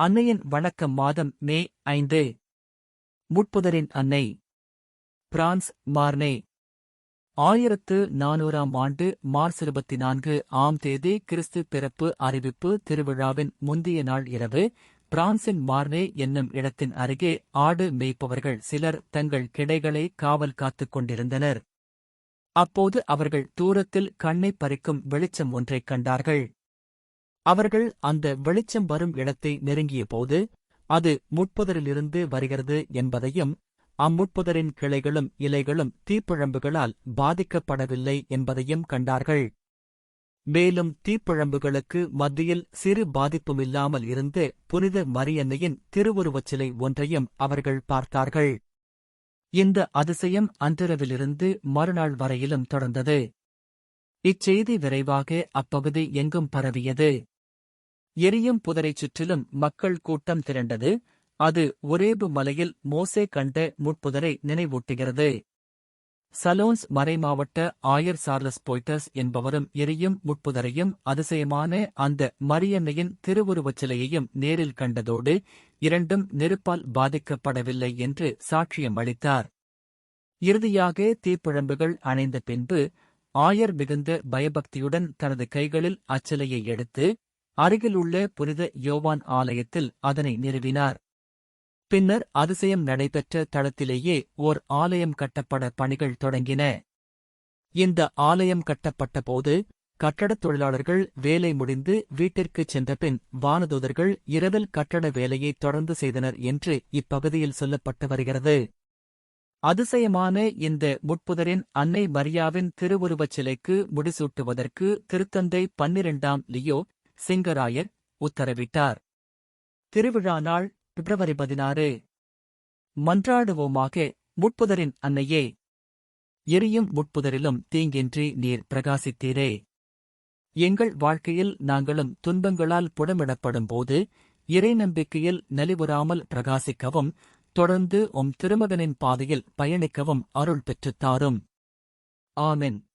அன்னையின் வணக்கம் மாதம் மே ஐந்து. முட்புதரின் அன்னை. France Marne. ஆயிரத்து நானூறாம் ஆண்டு மார்ச் இருபத்தி நான்கு ஆம் தேதி கிறிஸ்து பிறப்பு அறிவிப்பு திருவிழாவின் முந்தைய நாள் இரவு பிரான்சின் மார்னே என்னும் இடத்தின் அருகே ஆடு மேய்ப்பவர்கள் சிலர் தங்கள் கிடைகளை காவல் காத்துக் கொண்டிருந்தனர். அப்போது அவர்கள் தூரத்தில் கண்ணை பறிக்கும் வெளிச்சம் ஒன்றைக் கண்டார்கள். அவர்கள் அந்த வெளிச்சம் வரும் இடத்தை நெருங்கியபோது அது முட்புதரிலிருந்து வருகிறது என்பதையும் அம்முட்புதரின் கிளைகளும் இலைகளும் தீப்பிழம்புகளால் பாதிக்கப்படவில்லை என்பதையும் கண்டார்கள். மேலும் தீப்பிழம்புகளுக்கு மத்தியில் சிறு பாதிப்புமில்லாமல் இருந்து புனித மரியன்னையின் திருவுருவச் சிலை ஒன்றையும் அவர்கள் பார்த்தார்கள். இந்த அதிசயம் அன்றிரவிலிருந்து மறுநாள் வரையிலும் தொடர்ந்தது. இச்செய்தி விரைவாக அப்பகுதி எங்கும் பரவியது. எரியும் புதரைச் சுற்றிலும் மக்கள் கூட்டம் திரண்டது. அது ஒரேபு மலையில் மோசே கண்ட முட்புதரை நினைவூட்டுகிறது. சலோன்ஸ் மறைமாவட்ட ஆயர் சார்லஸ் போய்டஸ் என்பவரும் எரியும் முட்புதரையும் அதிசயமான அந்த மரியன்னையின் திருவுருவச் சிலையையும் நேரில் கண்டதோடு இரண்டும் நெருப்பால் பாதிக்கப்படவில்லை என்று சாட்சியம் அளித்தார். இறுதியாக தீப்பிழம்புகள் அணைந்த பின்பு ஆயர் மிகுந்த பயபக்தியுடன் தனது கைகளில் அச்சிலையை எடுத்து அருகிலுள்ள புனித யோவான் ஆலயத்தில் அதனை நிறுவினார். பின்னர் அதிசயம் நடைபெற்ற தளத்திலேயே ஓர் ஆலயம் கட்டப்பட பணிகள் தொடங்கின. இந்த ஆலயம் கட்டப்பட்டபோது கட்டடத் தொழிலாளர்கள் வேலை முடிந்து வீட்டிற்குச் சென்றபின் வானதூதர்கள் இரவில் கட்டட வேலையை தொடர்ந்து செய்தனர் என்று இப்பகுதியில் சொல்லப்பட்டு வருகிறது. அதிசயமான இந்த முட்புதரின் அன்னை மரியாவின் திருவுருவச் சிலைக்கு முடிசூட்டுவதற்கு திருத்தந்தை பன்னிரண்டாம் லியோ சிங்கராயர் உத்தரவிட்டார். திருவிழா நாள் பிப்ரவரி பதினாறு. மன்றாடுவோமாக முட்புதரின் அன்னையே. எரியும் முட்புதரிலும் தீங்கின்றி நீர் பிரகாசித்தீரே. எங்கள் வாழ்க்கையில் நாங்களும் துன்பங்களால் புடமிடப்படும் போது இறை நம்பிக்கையில் நலிவுறாமல் பிரகாசிக்கவும் தொடர்ந்து உம் திருமகனின் பாதையில் பயணிக்கவும் அருள் பெற்றுத் தாரும். ஆமென்.